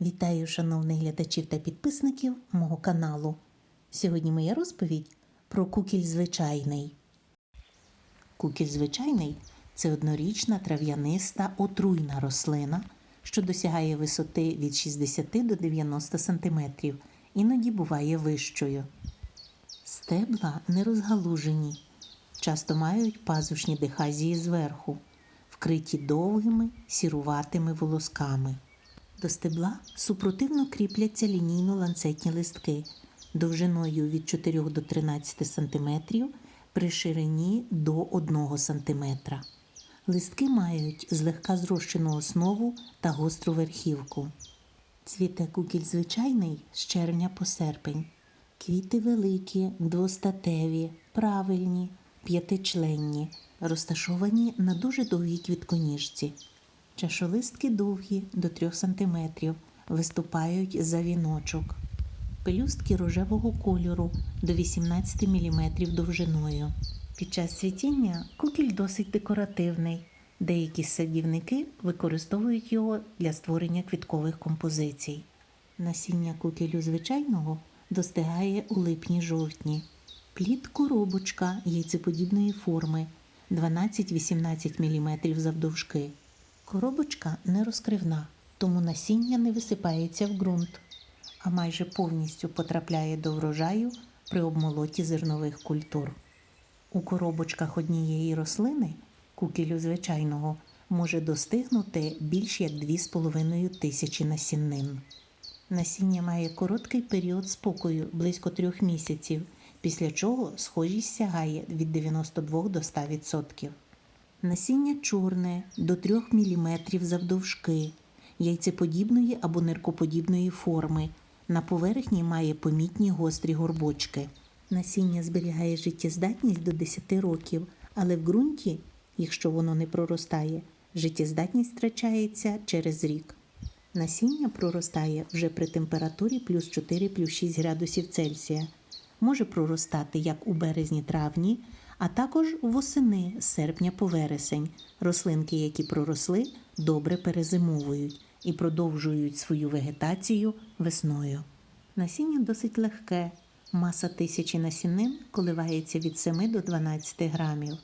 Вітаю шановних глядачів та підписників мого каналу. Сьогодні моя розповідь про кукіль звичайний. Кукіль звичайний це однорічна трав'яниста отруйна рослина, що досягає висоти від 60 до 90 см, іноді буває вищою. Стебла не розгалужені, часто мають пазушні дихазії зверху, вкриті довгими сіруватими волосками. До стебла супротивно кріпляться лінійно-ланцетні листки довжиною від 4 до 13 см при ширині до 1 см. Листки мають злегка зрощену основу та гостру верхівку. Цвіте кукіль звичайний з червня по серпень. Квіти великі, двостатеві, правильні, п'ятичленні, розташовані на дуже довгій квітконіжці. Чашолистки довгі до 3 см, виступають за віночок. Пелюстки рожевого кольору до 18 мм довжиною. Під час цвітіння кукіль досить декоративний. Деякі садівники використовують його для створення квіткових композицій. Насіння кукілю звичайного достигає у липні-жовтні. Плід коробочка яйцеподібної форми 12-18 мм завдовжки. Коробочка не розкривна, тому насіння не висипається в ґрунт, а майже повністю потрапляє до врожаю при обмолоті зернових культур. У коробочках однієї рослини, кукілю звичайного, може достигнути більш як 2,5 тисячі насіннин. Насіння має короткий період спокою близько трьох місяців, після чого схожість сягає від 92 до 100%. Насіння чорне до 3 мм завдовжки, яйцеподібної або ниркоподібної форми. На поверхні має помітні гострі горбочки. Насіння зберігає життєздатність до 10 років, але в ґрунті, якщо воно не проростає, життєздатність втрачається через рік. Насіння проростає вже при температурі плюс 4 плюс 6 градусів Цельсія. Може проростати як у березні-травні, а також восени серпня по вересень. Рослинки, які проросли, добре перезимовують і продовжують свою вегетацію весною. Насіння досить легке. Маса тисячі насінин коливається від 7 до 12 грамів.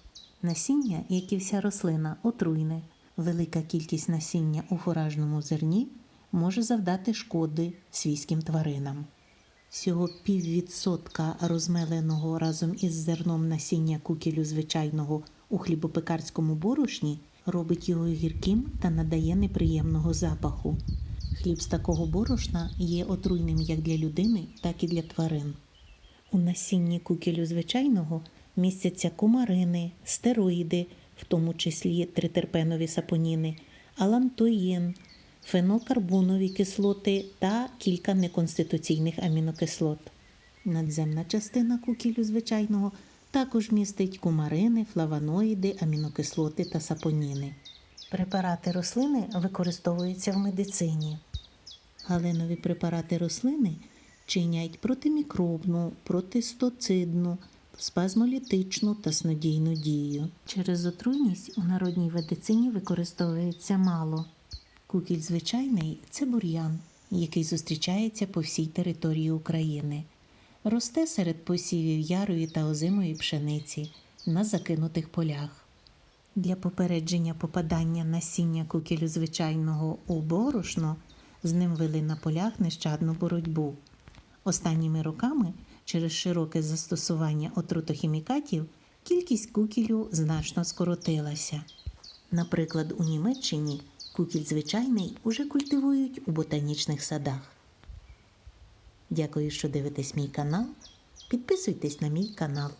Насіння, як і вся рослина, отруйне. Велика кількість насіння у фуражному зерні може завдати шкоди свійським тваринам. Всього піввідсотка розмеленого разом із зерном насіння кукілю звичайного у хлібопекарському борошні робить його гірким та надає неприємного запаху. Хліб з такого борошна є отруйним як для людини, так і для тварин. У насінні кукілю звичайного містяться комарини, стероїди, в тому числі тритерпенові сапоніни, алантоїн, фенолкарбонові кислоти та кілька неконституційних амінокислот. Надземна частина кукілю звичайного також містить кумарини, флавоноїди, амінокислоти та сапоніни. Препарати рослини використовуються в медицині. Галенові препарати рослини чинять протимікробну, протистоцидну, спазмолітичну та снодійну дію. Через отруйність у народній медицині використовується мало. Кукіль звичайний це бур'ян, який зустрічається по всій території України. Росте серед посівів ярої та озимої пшениці на закинутих полях. Для попередження попадання насіння кукілю звичайного у борошно з ним вели на полях нещадну боротьбу. Останніми роками, через широке застосування отрутохімікатів, кількість кукілю значно скоротилася. Наприклад, у Німеччині кукіль звичайний уже культивують у ботанічних садах. Дякую, що дивитесь мій канал. Підписуйтесь на мій канал.